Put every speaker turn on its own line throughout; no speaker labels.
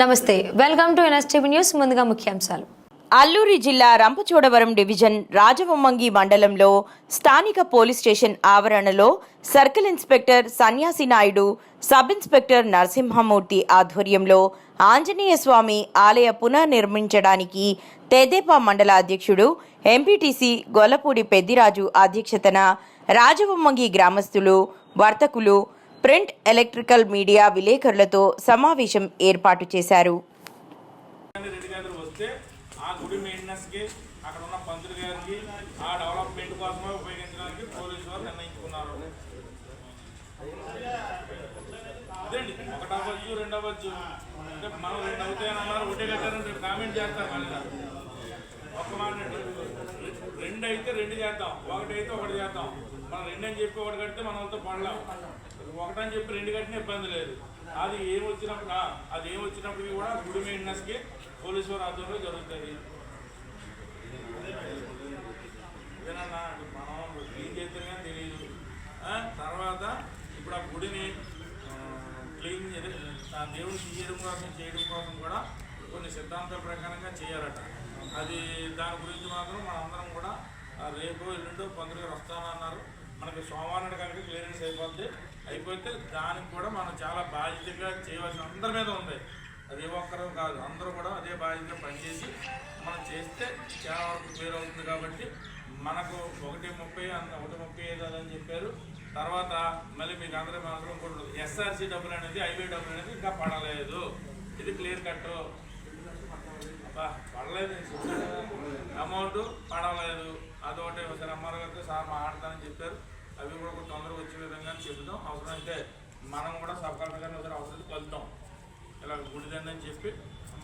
నమస్తే welcome to NSTV news ముందుగా ముఖ్యాంశాలు.
అల్లూరి జిల్లా రంపచోడవరం డివిజన్ రాజవొమ్మంగి మండలంలో స్థానిక పోలీస్ స్టేషన్ ఆవరణలో circle inspector Sanyasi Naidu sub inspector Narasimhamurthy ఆధ్వర్యంలో ఆంజనేయ స్వామి ఆలయ పునర్నిర్మించడానికి తెదేపా మండల అధ్యక్షుడు ఎంపీటీసీ గొల్లపూడి పెద్దిరాజు అధ్యక్షతన రాజవొమ్మంగి గ్రామస్తులు వర్తకులు ప్రింట్ ఎలక్ట్రికల్ మీడియా విలేకరులతో సమావేశం ఏర్పాటు చేశారు.
ఆ గుడి మెయింటెనెన్స్కి అక్కడ ఉన్న పంతులు గారికి ఆ డెవలప్మెంట్ కోసమే ఉపయోగించడానికి పోలీసు వారు నిర్ణయించుకున్నారు. అంటే మనం రెండు అవుతాయని అన్నారు ఒకటే కట్టారని రేపు కామెంట్ చేస్తారు మళ్ళీ. ఒక్క మాట అండి. రెండు అయితే రెండు చేద్దాం ఒకటి అయితే ఒకటి చేద్దాం. మనం రెండు అని చెప్పి ఒకటి కడితే మనతో పడలేం. ఒకటని చెప్పి రెండు కట్టిన ఇబ్బంది లేదు. అది ఏం వచ్చినప్పుడు అది ఏమొచ్చినప్పుడు కూడా గుడి మెయింటెనెన్స్కి పోలీసు వారి ఆధ్వర్యంలో జరుగుతుంది ఇదేనన్నా మనం క్లీన్ చేస్తేనే తెలియదు తర్వాత ఇప్పుడు ఆ గుడిని క్లీన్ ఆ దేవుని చేయడం కోసం చేయడం కోసం కూడా కొన్ని సిద్ధాంతాల ప్రకారంగా చేయాలట. అది దాని గురించి మాత్రం మనందరం కూడా రేపు ఎల్లుండో పంతులు గారు వస్తానన్నారు. మనకి సోమవారం కనుక క్లియరెన్స్ అయిపోద్ది. అయిపోతే దానికి కూడా మనం చాలా బాధ్యతగా చేయవలసిన అందరి మీద ఉంది. అది ఏ ఒక్కరు కాదు అందరూ కూడా అదే బాధ్యతగా పనిచేసి మనం చేస్తే చాలా వరకు క్లియర్ అవుతుంది కాబట్టి మనకు ఒకటి ముప్పై అంత ఒకటి ముప్పై ఐదు అని చెప్పారు. తర్వాత మళ్ళీ మీకు అందరూ మాత్రం ఇంకోటి ఎస్ఆర్సీ డబ్బులు అనేది హైవే డబ్బులు అనేది ఇంకా పడలేదు. ఇది క్లియర్ కట్ అబ్బా, పడలేదు అమౌంట్ పడలేదు. అదొకటి ఒకసారి అమ్మారు గారితో సార్ మాట్లాడతానని చెప్పారు. అవి కూడా కొంచెం తొందరగా వచ్చే విధంగా చెబుతాం అవసరమైతే మనం కూడా సబ్ కలెక్టర్ గారిని ఒకసారి అవసరం కలుద్దాం. ఇలా గుడిదండి అని చెప్పి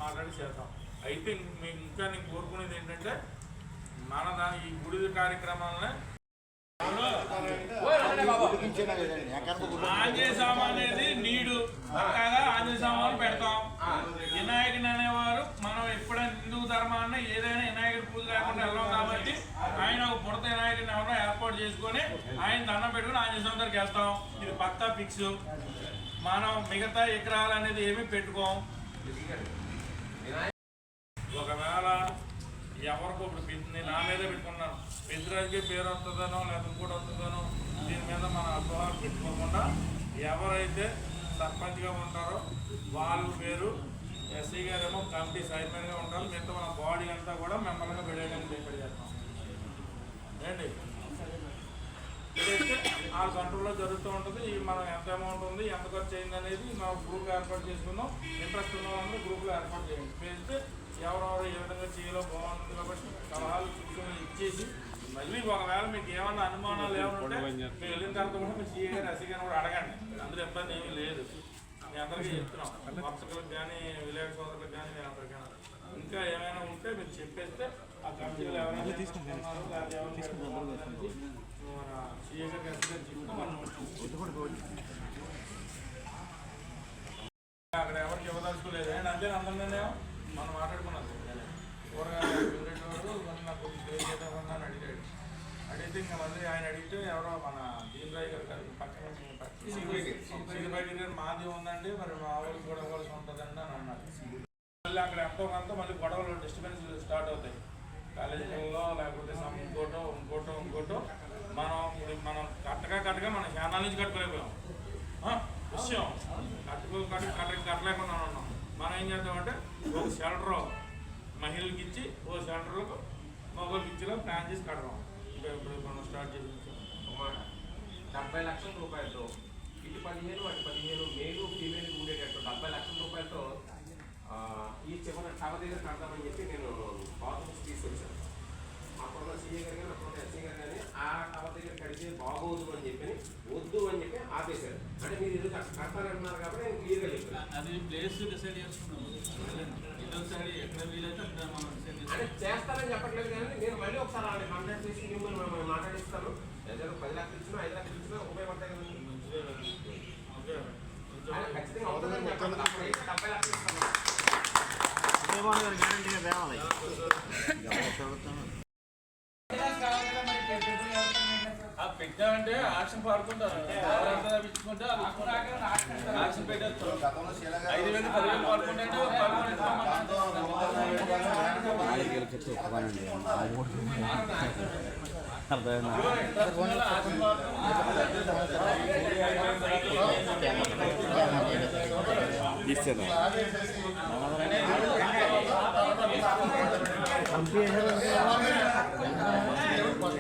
మాట్లాడి చేద్దాం. అయితే మీకు ఇంకా నేను కోరుకునేది ఏంటంటే మన దాని ఈ గుడి కార్యక్రమాలనే ఆంజనేయ స్వామి అనేది నీడు పక్కాగా ఆంజనేయ స్వామి పెడతాం వినాయకుని అనేవారు మనం ఎప్పుడైనా హిందూ ధర్మాన్ని ఏదైనా వినాయకుడి పూజ లేకుండా వెళ్ళాం కాబట్టి ఆయన ఒక పుడత వినాయకుడిని ఏర్పాటు చేసుకొని ఆయన దండం పెట్టుకుని ఆంజనేయ స్వామి దగ్గరికి వెళ్తాం. ఇది పక్కా ఫిక్స్ మనం మిగతా విగ్రహాలు అనేది ఏమీ పెట్టుకోం. ఒకవేళ ఎవరికో ఇప్పుడు నేను నా మీదే పెట్టుకున్నాను. పెద్దరాజుకి పేరు వస్తుందనో లేదా ఇంకోటి వస్తుందనో దీని మీద మన అపోహాలు పెట్టుకోకుండా ఎవరైతే సర్పంచ్గా ఉంటారో వాళ్ళ పేరు ఎస్సీ గారేమో కమిటీ చైర్మన్గా ఉంటారు మిగతా మన బాడీ అంతా కూడా మిమ్మల్ని వెళ్ళడానికి ఇక్కడ చేస్తాం. ఏంటి? ఆ కంట్రోల్లో జరుగుతూ ఉంటుంది. ఈ మనం ఎంత అమౌంట్ ఉంది ఎంత ఖర్చు అయింది అనేది మనం గ్రూప్ ఏర్పాటు చేసుకుందాం. ఇంట్రెస్ట్ ఉన్న వాళ్ళందరూ గ్రూప్లో ఏర్పాటు చేయండి. చేస్తే ఎవరెవరు ఏ విధంగా చేయాలో బాగుంటుంది కాబట్టి సలహాలు సూచనలు ఇచ్చేసి మళ్ళీ ఒకవేళ మీకు ఏమన్నా అనుమానాలు ఏమైనా మీరు వెళ్ళిన తర్వాత కూడా మీరు సీఏ గారు ఎస్సీ కూడా అడగండి. అందులో ఇబ్బంది ఏమీ లేదు. నేను అందరికీ చెప్తున్నాం. వర్తకులకు కానీ విలేక సోదరులకు కానీ నేను అందరికీ ఇంకా ఏమైనా ఉంటే మీరు చెప్పేస్తే ఆ కంపెనీలు ఎవరైనా తీసుకుంటున్నారో లేదా ఎవరు తీసుకుంటున్నారో అనేది మన సీఏ గారికి ఎస్సీ గారికి చెప్తే మనం అక్కడ ఎవరికి ఇవ్వదలుచుకోలేదు. ఏంటి అంతే అందరినే మనం మాట్లాడుకున్నాం. కూరగాయలు వాడు మళ్ళీ నాకు పేరు చేద్దామని అని అడిగాడు. అడిగితే ఇంకా మళ్ళీ ఆయన అడిగితే ఎవరో మన దీనరాయ్ గారు గారు పక్కన గారు మాది ఉందండి మరి మా ఊరికి కూడా ఇవ్వాల్సి ఉంటుందండి అని అన్నారు. మళ్ళీ అక్కడ ఎంతో కొంత మళ్ళీ గొడవలు డిస్టర్బెన్స్ స్టార్ట్ అవుతాయి. కాలేజీలలో లేకపోతే ఇంకోటో ఇంకోటో ఇంకోటో మనం మనం కట్టగా కట్టగా మనం ఛానల్ నుంచి కట్టుకోలేకపోయాం విషయం. కట్టుకో కట్టు కట్ట కట్టలేకుండా ఉన్నాం. మనం ఏం చేద్దామంటే ఒక షెల్టర్ మహిళలకి ఇచ్చి ఓ షెల్టర్లకు మగవాళ్ళకి ఇచ్చేలా ప్లాన్ చేసి కట్టడం ఇంకా ఇప్పుడు మనం స్టార్ట్ చేసి
డెబ్బై లక్షల రూపాయలతో ఇటు పదిహేను అటు పదిహేను మేలు ఫీమేల్ ఉండేటట్టు డెబ్బై లక్షల రూపాయలతో ఈ చివరి టవర్ దగ్గర కడదామని చెప్పి నేను బాత్రూమ్స్ తీసుకొచ్చాను. అప్పుడు సీఏ గారు కానీ అప్పుడు ఎస్సీ గారు కానీ ఆ టవర్ దగ్గర కడితే బాగోదు అని చెప్పి వద్దు అని చెప్పి ఆపేశారు. అంటే మీరు ఇది కడతానంటున్నారు కాబట్టి నేను క్లియర్గా చెప్పాను.
అది ప్లేస్ డిసైడ్ చేసుకున్నాం. ఇదో సైడ్ ఎక్కడ వీలైతే అక్కడ మనం
అంటే చేస్తానని చెప్పట్లేదు కానీ నేను మళ్ళీ ఒకసారి వాళ్ళని కాంటాక్ట్ చేసి మిమ్మల్ని మిమ్మల్ని మాట్లాడిస్తాను? ఏదైనా పది లక్షలు ఇచ్చినా ఐదు లక్షలు ఇచ్చినా ఉపయోగపడతాయి ఖచ్చితంగా అవుతుందని చెప్పండి. డెబ్బై లక్షలు ఇస్తాను.
ఆ పెట్టామంటే ఆక్షన్ పాడుకుంటారు. ఆక్షన్ పెట్టేస్తారు ఐదు వేలు పదివేలు పాడుకుంటే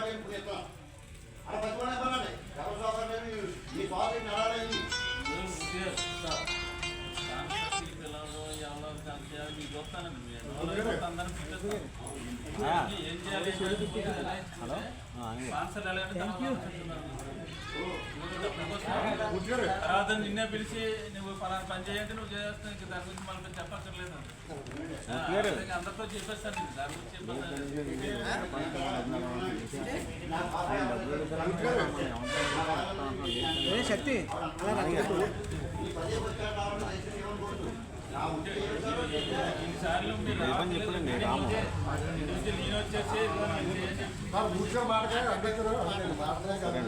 ఉండాలంటే ఇప్పుడు చెప్తాను అక్కడ పట్టుకోవడానికి పనండి ఈ
ఏం చేయాలి స్పాన్సర్ తర్వాత నిన్నే పిలిచి నువ్వు పలానా పని చేయండి నువ్వు చేస్తావు ఇంకా దాని గురించి మనకు చెప్పక్కర్లేదు ఆ, అందుకే అందరితో చెప్పేస్తాను నీకు దాని గురించి చెప్పేస్తాను
ఈ పదే వచ్చారు కాబట్టి దయచేసి ఏమని కోరుతూ నా ఉద్దేశం
ఈసార్లు మీరు రావట్లేదు. ఇండివిజువల్ ఈయన వచ్చేసి ఇదిగో నేను చేయండి.
ఊరికే మాటగా అభ్యర్థులు అంటే మాటలే కాదు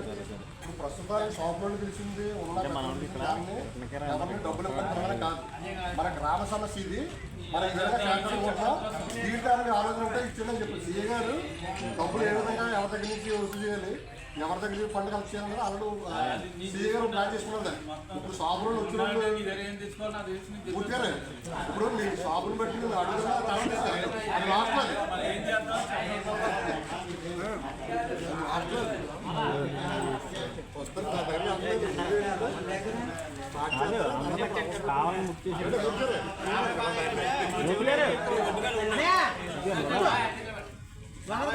ఇప్పుడు ప్రస్తుతానికి షాపులను పిలిచింది ఉన్న డబ్బులు కాదు మన గ్రామ సమస్య ఇది మన తీయడానికి ఆలోచన ఉంటే ఇచ్చిందని చెప్పి సీఏ గారు డబ్బులు ఏ విధంగా ఎవరి దగ్గర నుంచి వసూలు చేయాలి ఎవరి దగ్గర నుంచి ఫండ్ కలెక్ట్ చేయాలి ఆల్రెడీ సీఏ గారు ప్లాన్ చేసుకున్నది ఇప్పుడు షాపులను
నీ
వచ్చినప్పుడు
దగ్గర ఏం తీసుకోవాలి నాకు తెలిసి నీకు
పూర్తిగా ఇప్పుడు మీ షాపులు బట్టి నేను అడుగుతున్నా. అది లాస్ట్ అది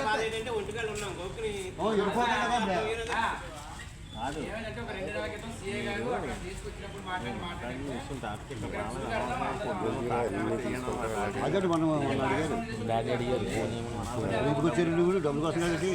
మరి ఏం చేద్దాం
ఒంటికాలు ఉన్నాం గోకుని
అదే మనం అడిగారు అడిగారు వచ్చారు డబ్బులు కోసం కాబట్టి